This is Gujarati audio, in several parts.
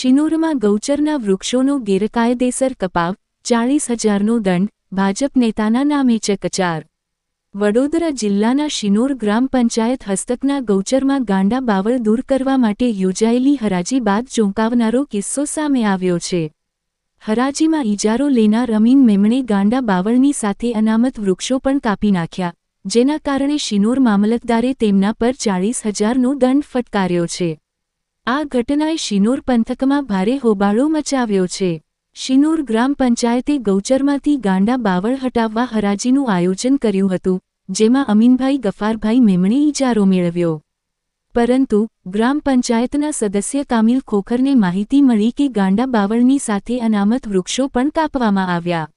શિનોરમાં ગૌચરના વૃક્ષોનો ગેરકાયદેસર કપાવ, ચાળીસ હજારનો દંડ, ભાજપ નેતાના નામે ચકચાર. વડોદરા જિલ્લાના શિનોર ગ્રામ પંચાયત હસ્તકના ગૌચરમાં ગાંડા બાવળ દૂર કરવા માટે યોજાયેલી હરાજી બાદ ચોંકાવનારો કિસ્સો સામે આવ્યો છે. હરાજીમાં ઇજારો લેનાર અમીન મેમણે ગાંડા બાવળની સાથે અનામત વૃક્ષો પણ કાપી નાખ્યા, જેના કારણે શિનોર મામલતદારે તેમના પર ચાળીસ હજારનો દંડ ફટકાર્યો છે. આ ઘટનાએ શિનોર પંથકમાં ભારે હોબાળો મચાવ્યો છે. શિનોર ગ્રામ પંચાયતે ગૌચરમાંથી ગાંડા બાવળ હટાવવા હરાજીનું આયોજન કર્યું હતું, જેમાં અમીનભાઈ ગફારભાઈ મેમણે ઇજારો મેળવ્યો. પરંતુ, ગ્રામ પંચાયતના સદસ્ય કામિલ ખોખરને માહિતી મળી કે ગાંડા બાવળની સાથે અનામત વૃક્ષો પણ કાપવામાં આવ્યા.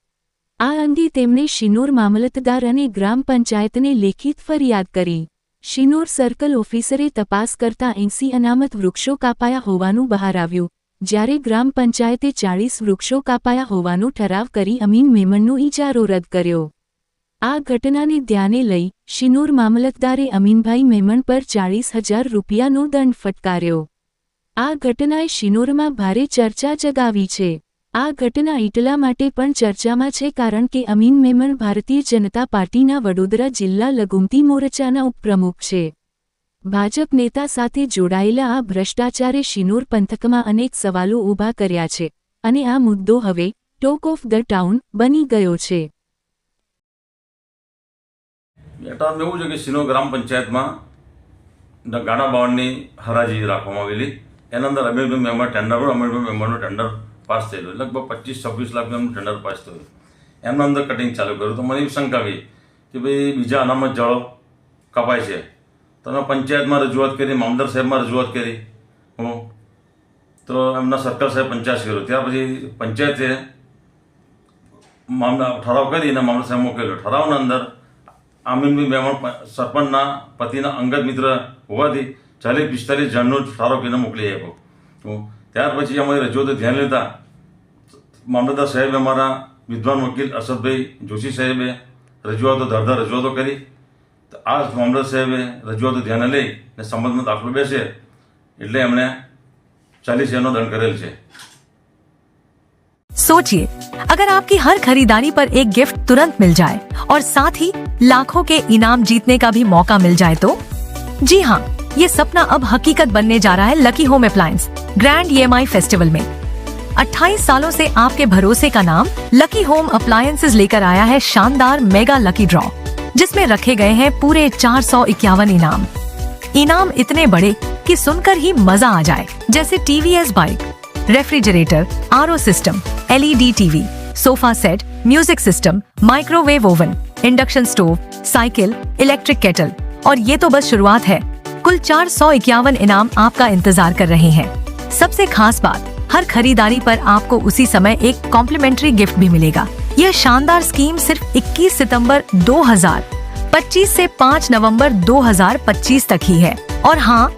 આ અંગે તેમણે શિનોર મામલતદાર અને ગ્રામ પંચાયતને લેખિત ફરિયાદ કરી. શિનોર સર્કલ ઓફિસરે તપાસ કરતા એંસી અનામત વૃક્ષો કાપાયા હોવાનું બહાર આવ્યું, જ્યારે ગ્રામ પંચાયતે ચાળીસ વૃક્ષો કાપાયા હોવાનો ઠરાવ કરી અમીન મેમણનો ઇજારો રદ કર્યો. આ ઘટનાને ધ્યાને લઈ શિનોર મામલતદારે અમીનભાઈ મેમણ પર ચાળીસ હજાર રૂપિયાનો દંડ ફટકાર્યો. આ ઘટનાએ શિનોરમાં ભારે ચર્ચા જગાવી છે. આ ઘટના એટલા માટે પણ ચર્ચામાં છે કારણ કે અમીન મેમણ ભારતીય જનતા પાર્ટીના વડોદરા જિલ્લા લઘુમતી મોરચાના ઉપપ્રમુખ છે. ભાજપ નેતા સાથે જોડાયેલા આ ભ્રષ્ટાચારે શિનોર પંથકમાં અનેક સવાલો ઊભા કર્યા છે અને આ મુદ્દો હવે ટોક ઓફ ધ ટાઉન બની ગયો છે. એવું છે કે સિનો ગ્રામ પંચાયતમાં ગાડા બાવનની હરાજી રાખવામાં આવેલી. એના અંદર અમીરભાઈ મેમ્બર ટેન્ડર અમીરભાઈ મેમ્બરનું ટેન્ડર પાસ થયેલું, લગભગ પચીસ, છવ્વીસ લાખનું એમનું ટેન્ડર પાસ થયું. એમના અંદર કટિંગ ચાલુ કર્યું. તો મને એવી શંકા આવી કે ભાઈ બીજા અનામત જળો કપાય છે. તો અમે પંચાયતમાં રજૂઆત કરી મામદાર સાહેબમાં રજૂઆત કરી. હું. તો એમના સરકાર સાહેબ પંચાયત કર્યો. ત્યાર પછી પંચાયતે મામલા ઠરાવ કરીને મામલા સાહેબ મોકલ્યો. ઠરાવના અંદર આમીનભાઈ મેમણ સરપંચના પતિના અંગત મિત્ર હોવાથી ચાલીસ પિસ્તાલીસ જણનો ઠરાવ કરીને મોકલી આપ્યો. હું. ત્યાર પછી અમારી રજૂઆતો ધ્યાન લેતા મામલતદાર સાહેબે અમારા વિદ્વાન વકીલ અરશદભાઈ જોશી સાહેબે રજૂઆતો ધરધર રજૂઆતો કરી તો આ મામલતદાર સાહેબે રજૂઆતો ધ્યાને લઈ ને સંબંધમાં દાખલો બેસે એટલે એમણે ચાલીસ હજારનો દંડ કરેલ છે सोचिए अगर आपकी हर खरीदारी पर एक गिफ्ट तुरंत मिल जाए और साथ ही लाखों के इनाम जीतने का भी मौका मिल जाए तो जी हाँ ये सपना अब हकीकत बनने जा रहा है lucky home appliance, grand EMI festival में। 28 सालों से आपके भरोसे का नाम लकी होम अप्लायंसेज लेकर आया है शानदार मेगा लकी ड्रॉ, जिसमें रखे गए हैं पूरे चार सौ इक्यावन इनाम। इनाम इतने बड़े कि सुनकर ही मज़ा आ जाए, जैसे TVS bike refrigerator RO system LED TV sofa set music system microwave oven induction stove cycle electric kettle और ये तो बस शुरुआत है। कुल चार सौ इक्यावन इनाम आपका इंतज़ार कर रहे हैं। सबसे खास बात, हर खरीदारी पर आपको उसी समय एक कॉम्प्लीमेंट्री गिफ्ट भी मिलेगा। यह शानदार स्कीम सिर्फ़ 21 सितंबर 2025 से 5 नवंबर 2025 तक ही है। और हाँ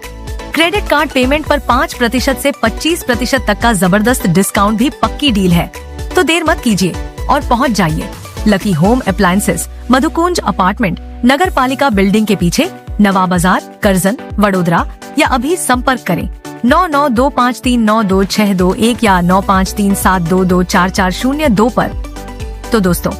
क्रेडिट कार्ड पेमेंट पर 5 प्रतिशत से 25 प्रतिशत तक का ज़बरदस्त डिस्काउंट भी पक्की डील है। तो देर मत कीजिए और पहुँच जाइए। Lucky home appliances Madhukunj apartment Nagar Palika building के पीछे नवा बाज़ार करजन, वडोदरा या अभी संपर्क करें। नौ नौ दो पाँच तीन नौ दो छह दो एक या नौ पाँच तीन सात दो दो चार चार शून्य दो पर। तो दोस्तों,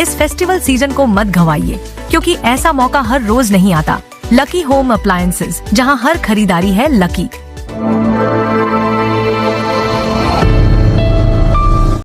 इस फेस्टिवल सीज़न को मत गवाइए, क्योंकि ऐसा मौका हर रोज नहीं आता। लकी होम अप्लायसेज जहाँ हर खरीदारी है लकी।